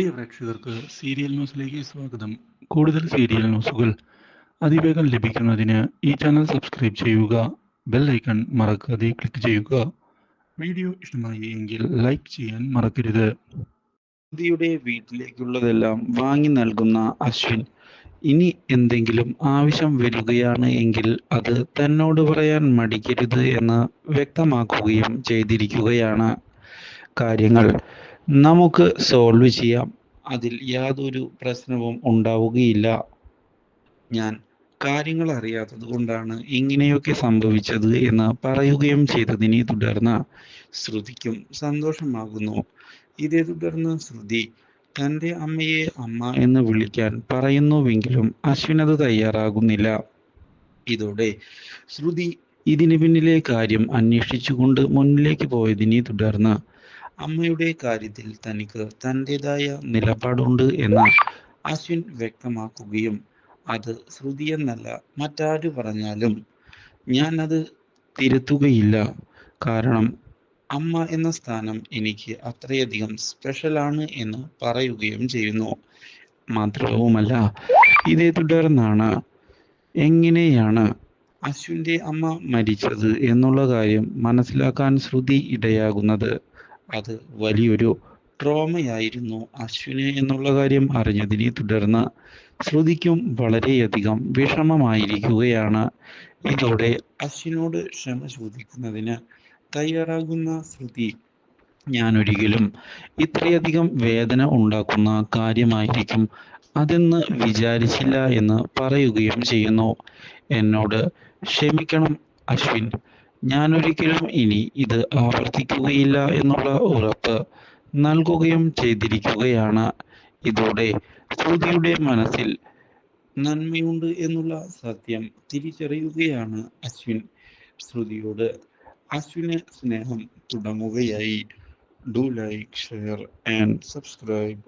പ്രിയ പ്രേക്ഷകർക്ക് സീരിയൽ ന്യൂസിലേക്ക് സ്വാഗതം. കൂടുതൽ സീരിയൽ ന്യൂസുകൾ അതിവേഗം ലഭിക്കുന്നതിന് ഈ ചാനൽ സബ്സ്ക്രൈബ് ചെയ്യുക ബെൽ ഐക്കൺ മറക്കാതെ ക്ലിക്ക് ചെയ്യുക. വീഡിയോ ഇഷ്ടമായി എങ്കിൽ ലൈക്ക് ചെയ്യാൻ മറക്കരുത്. ശ്രുതിയുടെ വീട്ടിലേക്കുള്ളതെല്ലാം വാങ്ങി നൽകുന്ന അശ്വിൻ ഇനി എന്തെങ്കിലും ആവശ്യം വരികയാണ് എങ്കിൽ അത് തന്നോട് പറയാൻ മടിക്കരുത് എന്ന് വ്യക്തമാക്കുകയും ചെയ്തിരിക്കുകയാണ്. കാര്യങ്ങൾ നമുക്ക് സോൾവ് ചെയ്യാം. അതിൽ യാതൊരു പ്രശ്നവും ഉണ്ടാവുകയില്ല. ഞാൻ കാര്യങ്ങൾ അറിയാത്തത് കൊണ്ടാണ് ഇങ്ങനെയൊക്കെ സംഭവിച്ചത് എന്ന് പറയുകയും ചെയ്തതിനെ തുടർന്ന് ശ്രുതിക്കും സന്തോഷമാകുന്നു. ഇതേ തുടർന്ന് ശ്രുതി തന്റെ അമ്മയെ അമ്മ എന്ന് വിളിക്കാൻ പറയുന്നുവെങ്കിലും അശ്വിൻ അത് തയ്യാറാകുന്നില്ല. ഇതോടെ ശ്രുതി ഇതിന് പിന്നിലെ കാര്യം അന്വേഷിച്ചുകൊണ്ട് മുന്നിലേക്ക് പോയതിനെ തുടർന്ന് അമ്മയുടെ കാര്യത്തിൽ തനിക്ക് തന്റെതായ നിലപാടുണ്ട് എന്ന് അശ്വിൻ വ്യക്തമാക്കുകയും അത് ശ്രുതി എന്നല്ല മറ്റാര് പറഞ്ഞാലും ഞാൻ അത് തിരുത്തുകയില്ല. കാരണം അമ്മ എന്ന സ്ഥാനം എനിക്ക് അത്രയധികം സ്പെഷ്യലാണ് എന്ന് പറയുകയും ചെയ്യുന്നു. മാത്രവുമല്ല ഇതേ തുടർന്നാണ് എങ്ങനെയാണ് അശ്വിന്റെ അമ്മ മരിച്ചത് എന്നുള്ള കാര്യം മനസ്സിലാക്കാൻ ശ്രുതി ഇടയാകുന്നത്. അത് വലിയൊരു ട്രോമയായിരുന്നു അശ്വിന് എന്നുള്ള കാര്യം അറിഞ്ഞതിനെ തുടർന്ന് ശ്രുതിക്കും വളരെയധികം വിഷമമായിരിക്കുകയാണ്. ഇതോടെ അശ്വിനോട് ക്ഷമ ചോദിക്കുന്നതിന് തയ്യാറാകുന്ന ശ്രുതി ഞാൻ ഒരിക്കലും ഇത്രയധികം വേദന ഉണ്ടാക്കുന്ന കാര്യമായിരിക്കും. അതെന്ന് വിചാരിച്ചില്ല എന്ന് പറയുകയും ചെയ്യുന്നു. എന്നോട് ക്ഷമിക്കണം അശ്വിൻ. ഞാൻ ഒരിക്കലും ഇനി ഇത് ആവർത്തിക്കുകയില്ല എന്നുള്ള ഉറപ്പ് നൽകുകയും ചെയ്തിരിക്കുകയാണ്. ഇതോടെ ശ്രുതിയുടെ മനസ്സിൽ നന്മയുണ്ട് എന്നുള്ള സത്യം തിരിച്ചറിയുകയാണ് അശ്വിൻ ശ്രുതിയോട്. അശ്വിന് സ്നേഹം തുടങ്ങുകയായി. Do like share and subscribe